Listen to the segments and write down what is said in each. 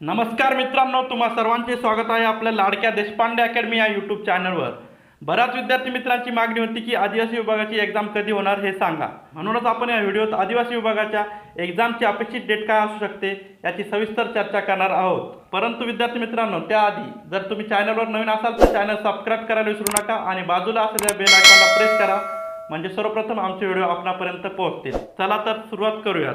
नमस्कार मित्रांनो तुम्हा सर्वांचे स्वागत आहे आपल्या लाडक्या देशपांडे अकॅडमी या यूट्यूब चॅनलवर बऱ्याच विद्यार्थी मित्रांची मागणी होती की आदिवासी विभागाची एक्झाम कधी होणार हे सांगा. म्हणूनच आपण या व्हिडिओत आदिवासी विभागाच्या एक्झामची अपेक्षित डेट काय असू शकते याची सविस्तर चर्चा करणार आहोत. परंतु विद्यार्थी मित्रांनो त्याआधी जर तुम्ही चॅनलवर नवीन असाल तर चॅनल सबस्क्राईब करायला विसरू नका आणि बाजूला असलेल्या बेल आयकॉनला प्रेस करा. म्हणजे सर्वप्रथम आमचे व्हिडिओ आपणापर्यंत पोहोचतील. चला तर सुरुवात करूयात.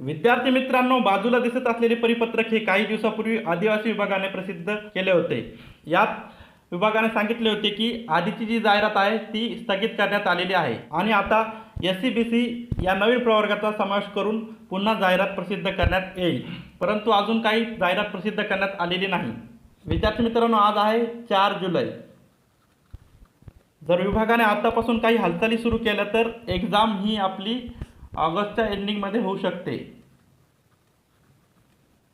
विद्यार्थी मित्रांनो बाजूला दिसत असलेले परिपत्रक हे काही दिवसापूर्वी आदिवासी विभागाने प्रसिद्ध केले होते. यात विभागाने सांगितले होते की आधीची जी जाहिरात आहे ती स्थगित करण्यात आलेली आहे. आणि आता एस सी बी सी या नवीन प्रवर्गाचा समावेश करून पुन्हा जाहिरात प्रसिद्ध करण्यात येईल. परंतु अजून काही जाहिरात प्रसिद्ध करण्यात आलेली नाही. विद्यार्थी मित्रांनो आज आहे चार जुलै. जर विभागाने आतापासून काही हालचाली सुरू केल्या तर एक्झाम ही आपली ऑगस्टच्या एंडिंगमध्ये होऊ शकते.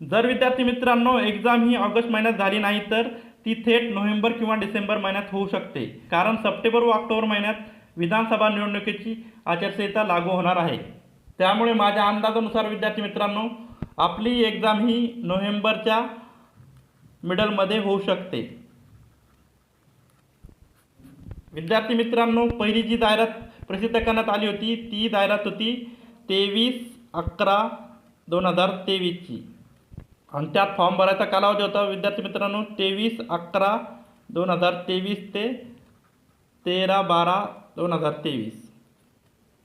जर विद्यार्थी मित्रांनो एक्झाम ही ऑगस्ट महिन्यात झाली नाही तर ती थेट नोव्हेंबर किंवा डिसेंबर महिन्यात होऊ शकते. कारण सप्टेंबर व ऑक्टोबर महिन्यात विधानसभा निवडणुकीची आचारसंहिता लागू होणार आहे. त्यामुळे माझ्या अंदाजानुसार विद्यार्थी मित्रांनो आपली एक्झाम ही नोव्हेंबरच्या मिडलमध्ये होऊ शकते. विद्यार्थी मित्रांनो पहिली जी जाहिरात प्रसिद्ध करण्यात आली होती. ती जाहिरात होती तेवीस अकरा दोन हजार तेवीसची. आणि त्यात फॉर्म भरायचा कालावधी होता. विद्यार्थी मित्रांनो तेवीस अकरा दोन हजार तेवीस ते तेरा बारा दोन हजार तेवीस.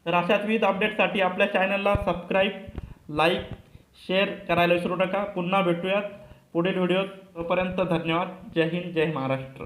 तर अशाच विविध अपडेटसाठी आपल्या चॅनलला सबस्क्राईब लाईक शेअर करायला विसरू नका. पुन्हा भेटूयात. पुढील व्हिडिओ तोपर्यंत धन्यवाद. जय हिंद जय महाराष्ट्र.